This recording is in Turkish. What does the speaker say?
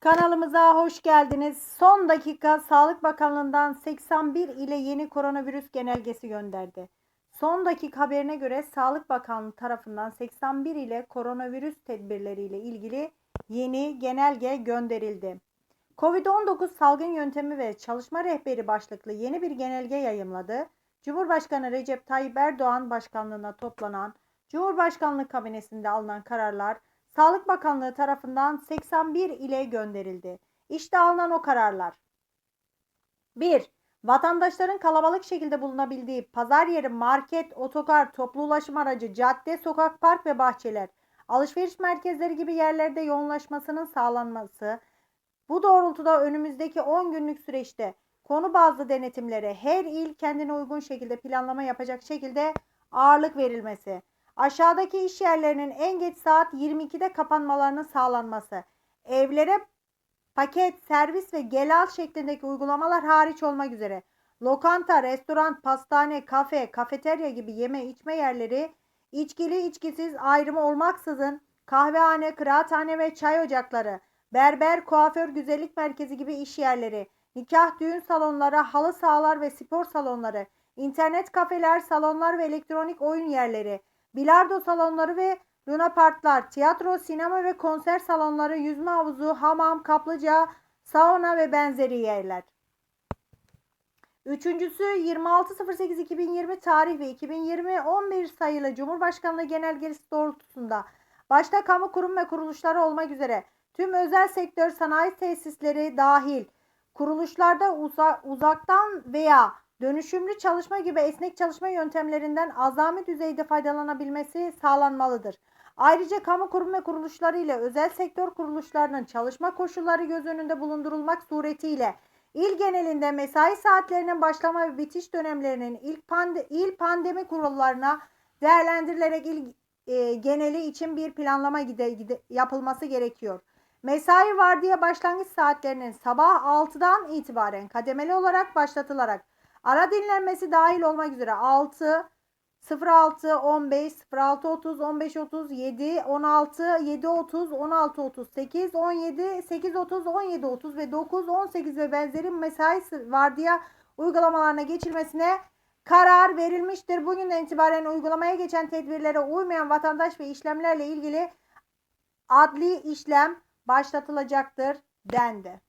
Kanalımıza hoş geldiniz. Son dakika Sağlık Bakanlığı'ndan 81 ile yeni koronavirüs genelgesi gönderdi. Son dakika haberine göre Sağlık Bakanlığı tarafından 81 ile koronavirüs tedbirleriyle ilgili yeni genelge gönderildi. Covid-19 salgın yöntemi ve çalışma rehberi başlıklı yeni bir genelge yayımladı. Cumhurbaşkanı Recep Tayyip Erdoğan başkanlığına toplanan Cumhurbaşkanlığı kabinesinde alınan kararlar Sağlık Bakanlığı tarafından 81 ile gönderildi. İşte alınan o kararlar. 1. Vatandaşların kalabalık şekilde bulunabildiği pazar yeri, market, otogar, toplu ulaşım aracı, cadde, sokak, park ve bahçeler, alışveriş merkezleri gibi yerlerde yoğunlaşmasının sağlanması, bu doğrultuda önümüzdeki 10 günlük süreçte konu bazlı denetimlere her il kendine uygun şekilde planlama yapacak şekilde ağırlık verilmesi, aşağıdaki iş yerlerinin en geç saat 22'de kapanmalarının sağlanması, evlere paket, servis ve gel al şeklindeki uygulamalar hariç olmak üzere. Lokanta, restoran, pastane, kafe, kafeterya gibi yeme içme yerleri içkili içkisiz ayrımı olmaksızın kahvehane, kıraathane ve çay ocakları, berber, kuaför, güzellik merkezi gibi iş yerleri, nikah, düğün salonları, halı sahalar ve spor salonları, internet kafeler, salonlar ve elektronik oyun yerleri, bilardo salonları ve lunaparklar, tiyatro, sinema ve konser salonları, yüzme havuzu, hamam, kaplıca, sauna ve benzeri yerler. Üçüncüsü 26.08.2020 tarih ve 2020-11 sayılı Cumhurbaşkanlığı Genelgesi doğrultusunda başta kamu kurum ve kuruluşları olmak üzere tüm özel sektör sanayi tesisleri dahil kuruluşlarda uza- uzaktan veya dönüşümlü çalışma gibi esnek çalışma yöntemlerinden azami düzeyde faydalanabilmesi sağlanmalıdır. Ayrıca kamu kurum ve kuruluşları ile özel sektör kuruluşlarının çalışma koşulları göz önünde bulundurulmak suretiyle il genelinde mesai saatlerinin başlama ve bitiş dönemlerinin ilk pande, il pandemi kurullarına değerlendirilerek il e, geneli için bir planlama gide, gide- yapılması gerekiyor. Mesai vardiya başlangıç saatlerinin sabah 6'dan itibaren kademeli olarak başlatılarak ara dinlenmesi dahil olmak üzere 6, 06, 15, 06, 30, 15, 30, 7, 16, 7, 30, 16, 38, 17, 8, 30, 17, 30 ve 9, 18 ve benzeri mesai vardiya uygulamalarına geçilmesine karar verilmiştir. Bugünden itibaren uygulamaya geçen tedbirlere uymayan vatandaş ve işlemlerle ilgili adli işlem başlatılacaktır dendi.